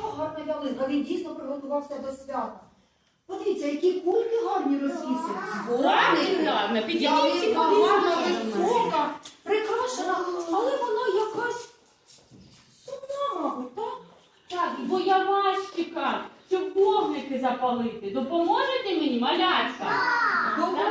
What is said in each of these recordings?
яка гарна ялинка. Він дійсно приготувався до свята. Подивіться, які кульки гарні розвісять. Дзвони. гарна, підійдіть. Гарна, висока, прикрашена, але вона якась сумна, мабуть, так? Так, і боярашчика, щоб вогники запалити. Допоможете мені, малячка. Добре.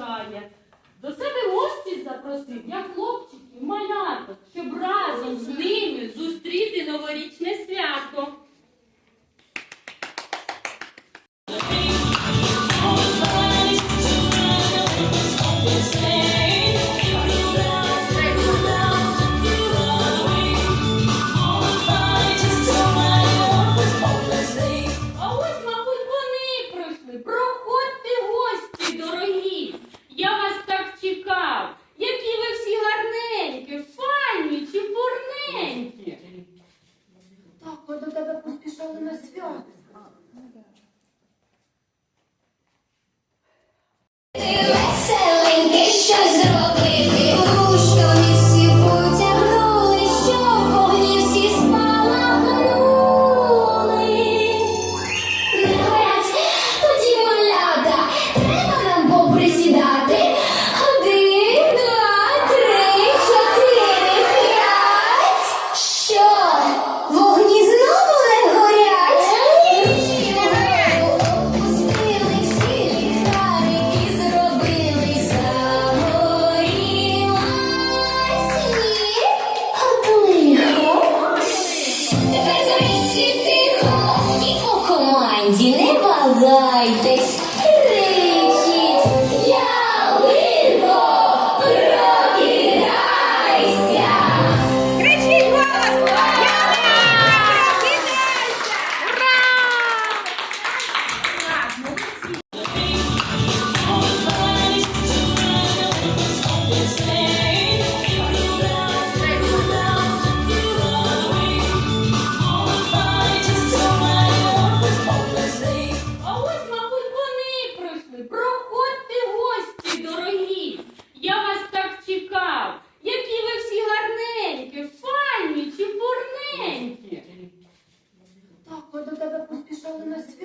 зустрічає. До себе гості запросив, як хлопчик і маляток, щоб разом з ними зустріти новорічне свято.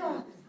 Hallelujah.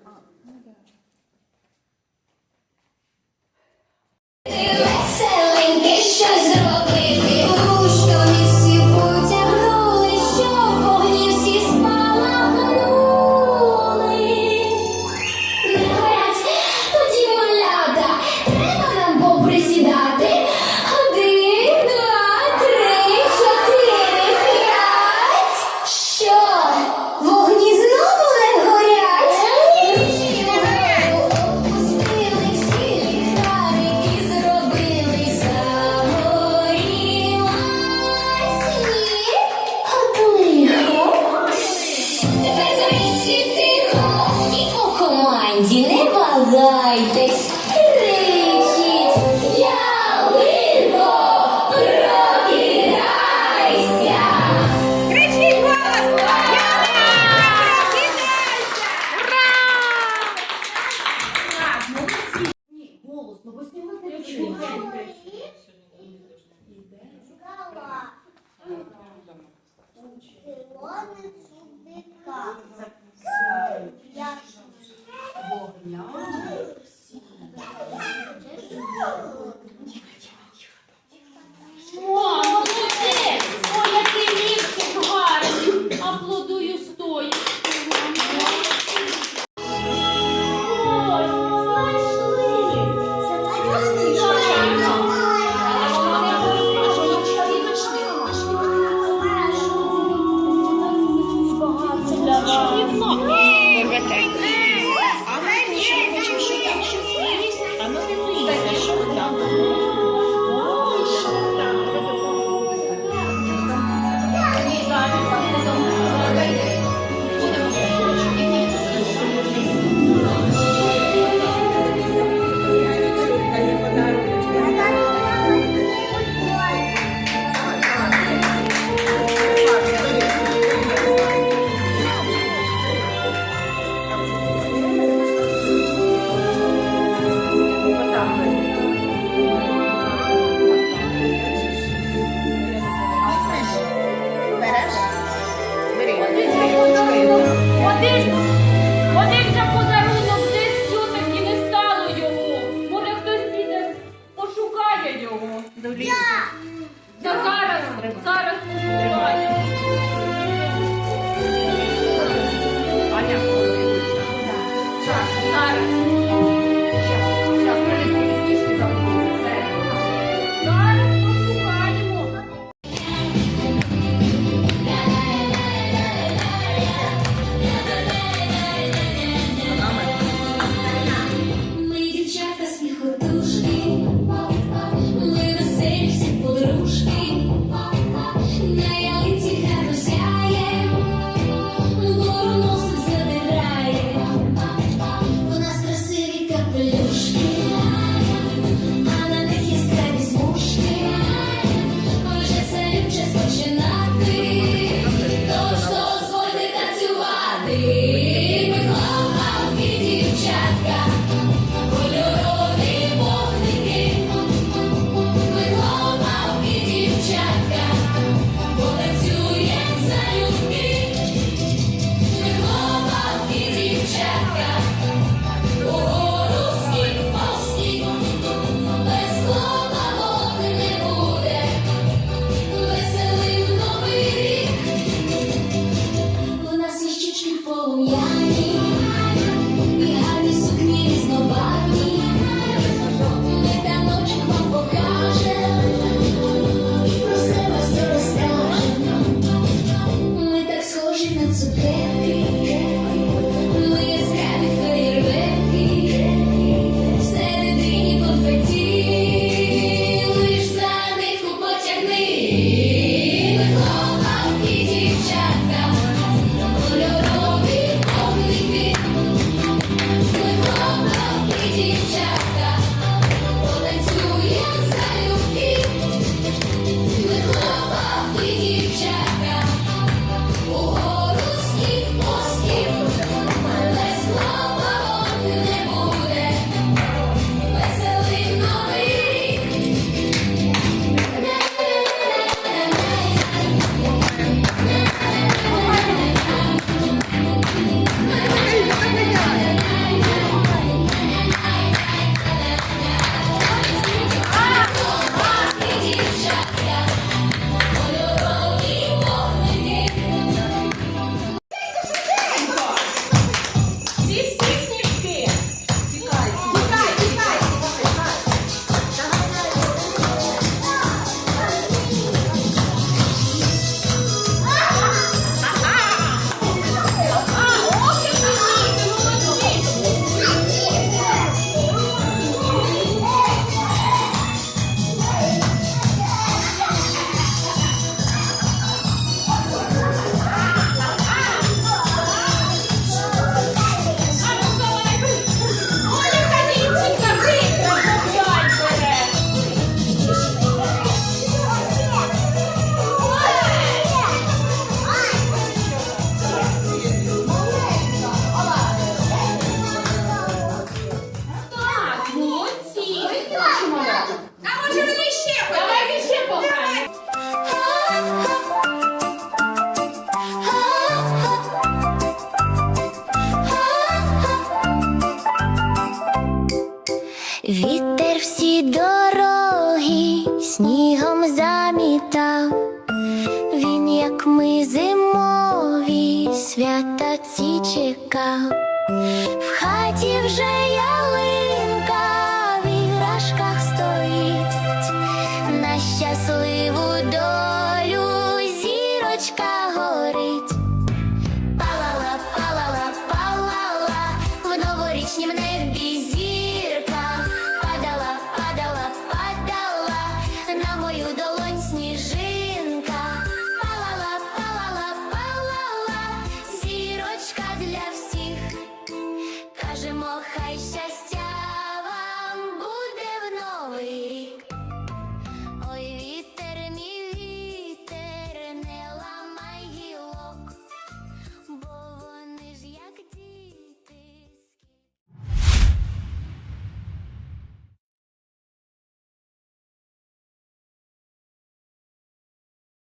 Oh! Та зараз, зараз пошукає. Зараз.